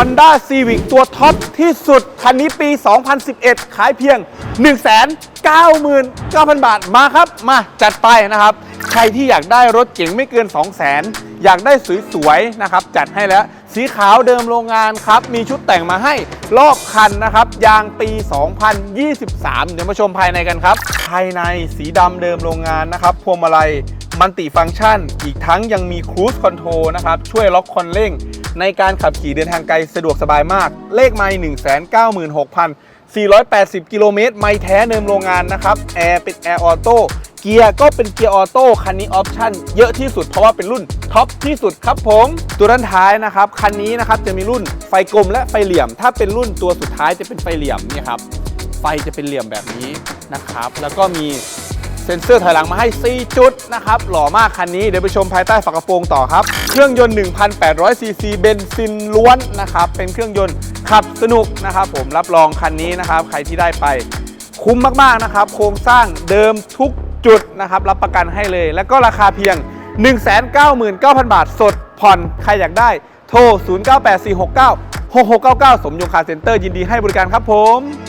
Honda Civic ตัวท็อปที่สุด คันนี้ปี 2011 ขายเพียง 199,000 บาทมาครับ มาจัดไปนะครับ ใครที่อยากได้รถเก๋งไม่เกิน 200,000 อยากได้สวยๆนะครับ จัดให้แล้วสีขาวเดิมโรงงานครับ มีชุดแต่งมาให้รอบคันนะครับ ยางปี 2023 เดี๋ยวมาชมภายในกันครับ ภายในสีดำเดิมโรงงานนะครับพวงมาลัยมันติฟังก์ชัน อีกทั้งยังมีครู e คอนโทรลนะครับ ช่วยล็อกคันเร่ง ในการขับขี่เดินทางไกลสะดวกสบายมาก เลขไม่196,480 กิโลเมตร ไม่แท้เดิมโรงงานนะครับ แอร์เป็นแอร์ออโต้เกียร์ก็เป็นเกียร์ออโต้คันนี้ออปชั่นเยอะที่สุดเพราะว่าเป็นรุ่นท็อปที่สุดครับผม ตัวด้านท้ายนะครับ คันนี้นะครับจะมีรุ่นไฟกลมและไฟเหลี่ยม ถ้าเป็นรุ่นตัวสุดท้ายจะเป็นไฟเหลี่ยมเนี่ยครับไฟจะเป็นเหลี่ยมแบบนี้นะครับ แล้วก็มี เซ็นเซอร์ถอยหลังมาให้ 4 จุดนะครับ หล่อมากคันนี้ เดี๋ยวไปชมภายใต้ฝากระโปรงต่อครับ เครื่องยนต์ 1,800 ซีซีเบนซินล้วนนะครับ เป็นเครื่องยนต์ขับสนุกนะครับผมรับรองคันนี้นะครับ ใครที่ได้ไปคุ้มมากๆนะครับ โครงสร้างเดิมทุกจุดนะครับ รับประกันให้เลย แล้วก็ราคาเพียง 199,000 บาทสดผ่อน ใครอยากได้โทร 0984696699 สมยงคาเซ็นเตอร์ยินดีให้บริการครับผม